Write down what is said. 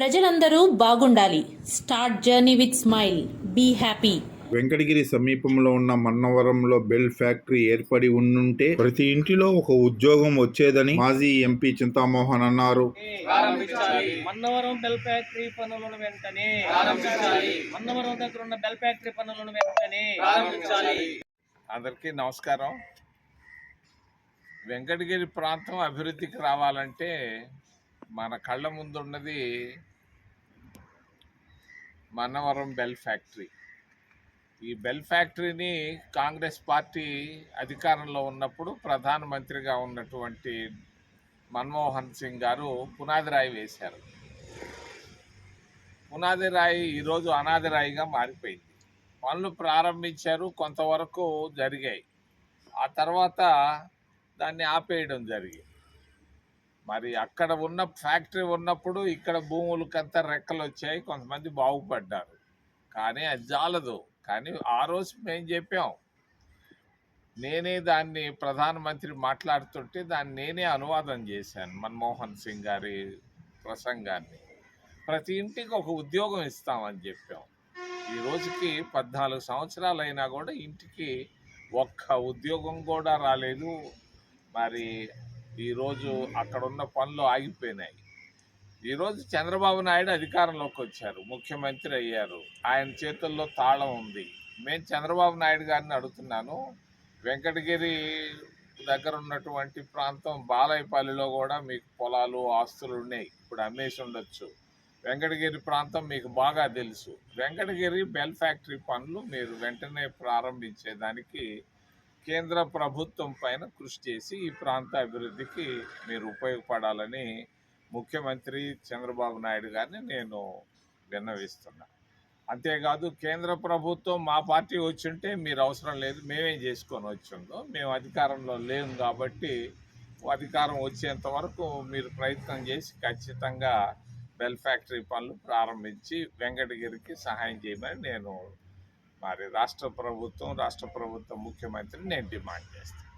ప్రజలందరూ బాగుండాలి. Start journey with smile be happy Venkatagiri సమీపంలో ఉన్న మన్నవరంలో బెల్ ఫ్యాక్టరీ ఏర్పడి ఉండుంటే ప్రతి ఇంటిలో ఒక ఉద్యోగం వచ్చేదని మాజీ ఎంపీ చింతామోహన్ అన్నారు. ప్రారంభించాలి. మన్నవరం బెల్ ఫ్యాక్టరీ పనులను వెంటనే ప్రారంభించాలి. మన్నవరం దగ్గర ఉన్న బెల్ ఫ్యాక్టరీ పనులను వెంటనే ప్రారంభించాలి. అందరికీ నమస్కారం. వెంకటగిరి ప్రాంతం అభివృద్ధికి రావాలంటే మన కళ్ళ ముందున్నది మన్నవరం బెల్ ఫ్యాక్టరీ. ఈ బెల్ ఫ్యాక్టరీని కాంగ్రెస్ పార్టీ అధికారంలో ఉన్నప్పుడు ప్రధానమంత్రిగా ఉన్నటువంటి మన్మోహన్ సింగ్ గారు పునాది రాయి వేశారు. పునాది రాయి ఈరోజు అనాది రాయిగా మారిపోయింది. పనులు ప్రారంభించారు కొంతవరకు జరిగాయి. ఆ తర్వాత దాన్ని ఆపేయడం జరిగింది. మరి అక్కడ ఉన్న ఫ్యాక్టరీ ఉన్నప్పుడు ఇక్కడ భూములకంతా రెక్కలు వచ్చాయి కొంతమంది బాగుపడ్డారు. కానీ అది జాలదు. కానీ ఆ రోజు మేము చెప్పాం నేనే దాన్ని ప్రధానమంత్రి మాట్లాడుతుంటే దాన్ని నేనే అనువాదం చేశాను మన్మోహన్ సింగ్ గారి ప్రసంగాన్ని. ప్రతి ఇంటికి ఒక ఉద్యోగం ఇస్తామని చెప్పాం. ఈ రోజుకి పద్నాలుగు సంవత్సరాలు అయినా కూడా ఇంటికి ఒక్క ఉద్యోగం కూడా రాలేదు. మరి ఈరోజు అక్కడున్న పనులు ఆగిపోయినాయి. ఈరోజు చంద్రబాబు నాయుడు అధికారంలోకి వచ్చారు. ముఖ్యమంత్రి అయ్యారు. ఆయన చేతుల్లో తాళం ఉంది. మేము చంద్రబాబు నాయుడు గారిని అడుగుతున్నాను. వెంకటగిరి దగ్గర ఉన్నటువంటి ప్రాంతం బాలయపల్లిలో కూడా మీకు పొలాలు ఆస్తులు ఉన్నాయి. ఇప్పుడు అమ్మేసి ఉండొచ్చు. వెంకటగిరి ప్రాంతం మీకు బాగా తెలుసు. వెంకటగిరి బెల్ ఫ్యాక్టరీ పనులు మీరు వెంటనే ప్రారంభించేదానికి కేంద్ర ప్రభుత్వం పైన కృషి చేసి ఈ ప్రాంత అభివృద్ధికి మీరు ఉపయోగపడాలని ముఖ్యమంత్రి చంద్రబాబు నాయుడు గారిని నేను విన్నవిస్తున్నా. అంతేకాదు కేంద్ర ప్రభుత్వం మా పార్టీ వచ్చింటే మీరు అవసరం లేదు మేమేం చేసుకొని వచ్చిందో మేము అధికారంలో లేము కాబట్టి అధికారం వచ్చేంత వరకు మీరు ప్రయత్నం చేసి ఖచ్చితంగా బెల్ ఫ్యాక్టరీ పనులు ప్రారంభించి వెంకటగిరికి సహాయం చేయమని నేను మరి రాష్ట్ర ప్రభుత్వం రాష్ట్ర ప్రభుత్వం ముఖ్యమంత్రిని నేను డిమాండ్ చేస్తాను.